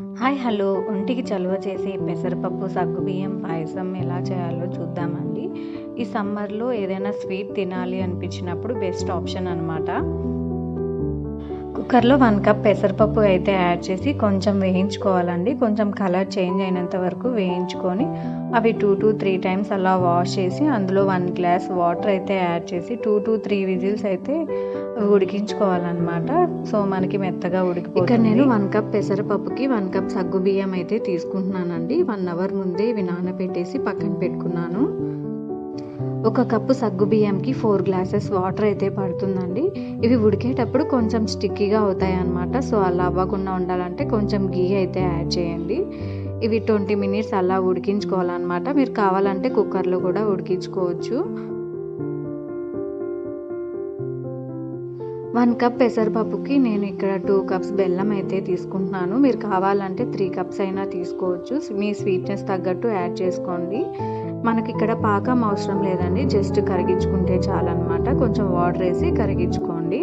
Hi hello. ఒంటికి చలువ చేసే పెసరపప్పు సగ్గుబియ్యం పాయసం ఎలా చేయాలో చూద్దామండి. ఈ సమ్మర్లో ఏదైనా స్వీట్ తినాలి అనిపించినప్పుడు బెస్ట్ ఆప్షన్ అనమాట కుక్కర్లో వన్ కప్ పెసరపప్పు అయితే యాడ్ చేసి కొంచెం వేయించుకోవాలండి. కొంచెం కలర్ చేంజ్ అయినంత వరకు వేయించుకొని అవి టూ టు త్రీ టైమ్స్ అలా వాష్ చేసి అందులో వన్ గ్లాస్ వాటర్ అయితే యాడ్ చేసి టూ టు త్రీ విజిల్స్ అయితే ఉడికించుకోవాలన్నమాట. సో మనకి మెత్తగా ఉడికిపోతుంది. ఇక్కడ నేను వన్ కప్ పెసరపప్పుకి వన్ కప్ సగ్గు బియ్యం అయితే తీసుకుంటున్నానండి. వన్ అవర్ ముందే ఇవి నానబెట్టేసి పక్కన పెట్టుకున్నాను. ఒక కప్పు సగ్గు బియ్యంకి ఫోర్ గ్లాసెస్ వాటర్ అయితే పడుతుందండి. ఇవి ఉడికేటప్పుడు కొంచెం స్టిక్కీగా అవుతాయి అన్నమాట. సో అలా అవ్వకుండా ఉండాలంటే కొంచెం గీ అయితే యాడ్ చేయండి. ఇవి ట్వంటీ మినిట్స్ అలా ఉడికించుకోవాలన్నమాట. మీరు కావాలంటే కుక్కర్లో కూడా ఉడికించుకోవచ్చు. వన్ కప్ పెసరపప్పుకి నేను ఇక్కడ టూ కప్స్ బెల్లం అయితే తీసుకుంటున్నాను. మీరు కావాలంటే త్రీ కప్స్ అయినా తీసుకోవచ్చు. మీ స్వీట్నెస్ తగ్గట్టు యాడ్ చేసుకోండి. మనకి ఇక్కడ పాకం అవసరం లేదండి. జస్ట్ కరిగించుకుంటే చాలన్నమాట. కొంచెం వాటర్ వేసి కరిగించుకోండి.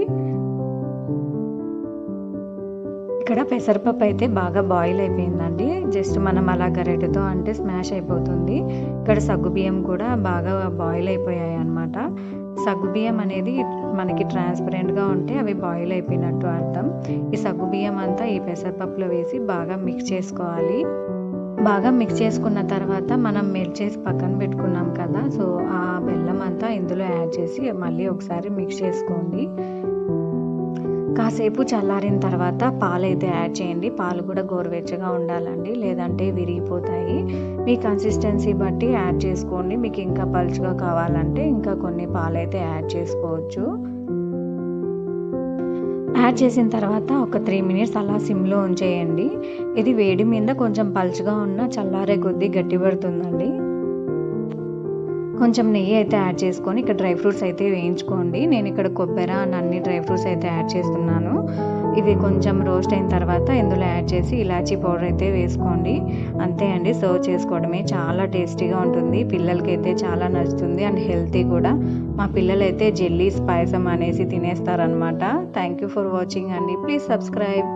ఇక్కడ పెసరపప్పు అయితే బాగా బాయిల్ అయిపోయిందండి. జస్ట్ మనం అలా గరిటెతో అంటే స్మాష్ అయిపోతుంది. ఇక్కడ సగ్గుబియ్యం కూడా బాగా బాయిల్ అయిపోయాయి అనమాట సగ్గుబియ్యం అనేది మనకి ట్రాన్స్పరెంట్గా ఉంటే అవి బాయిల్ అయిపోయినట్టు అర్థం. ఈ సగ్గుబియ్యం అంతా ఈ పెసరపప్పులో వేసి బాగా మిక్స్ చేసుకోవాలి. బాగా మిక్స్ చేసుకున్న తర్వాత మనం మెల్ట్ చేసి పక్కన పెట్టుకున్నాం కదా సో ఆ బెల్లం అంతా ఇందులో యాడ్ చేసి మళ్ళీ ఒకసారి మిక్స్ చేసుకోండి. కాసేపు చల్లారిన తర్వాత పాలు అయితే యాడ్ చేయండి. పాలు కూడా గోరువెచ్చగా ఉండాలండి లేదంటే విరిగిపోతాయి. మీ కన్సిస్టెన్సీ బట్టి యాడ్ చేసుకోండి. మీకు ఇంకా పలుచుగా కావాలంటే ఇంకా కొన్ని పాలు అయితే యాడ్ చేసుకోవచ్చు. యాడ్ చేసిన తర్వాత ఒక త్రీ మినిట్స్ అలా సిమ్లో ఉంచేయండి ఇది వేడి మీద కొంచెం పలుచగా ఉన్న చల్లారే కొద్దీ గట్టిపడుతుందండి కొంచెం నెయ్యి అయితే యాడ్ చేసుకొని ఇక్కడ డ్రై ఫ్రూట్స్ అయితే వేయించుకోండి. నేను ఇక్కడ కొబ్బరి అండ్ అన్ని డ్రై ఫ్రూట్స్ అయితే యాడ్ చేస్తున్నాను. ఇవి కొంచెం రోస్ట్ అయిన తర్వాత ఇందులో యాడ్ చేసి ఇలాచీ పౌడర్ అయితే వేసుకోండి. అంతే అండి సర్వ్ చేసుకోవడమే. చాలా టేస్టీగా ఉంటుంది. పిల్లలకి అయితే చాలా నచ్చుతుంది అండ్ హెల్తీ కూడా. మా పిల్లలైతే జెల్లీ జెల్లీస్ పాయసం అనేసి తినేస్తారనమాట థ్యాంక్ యూ ఫర్ వాచింగ్ అండి. Please subscribe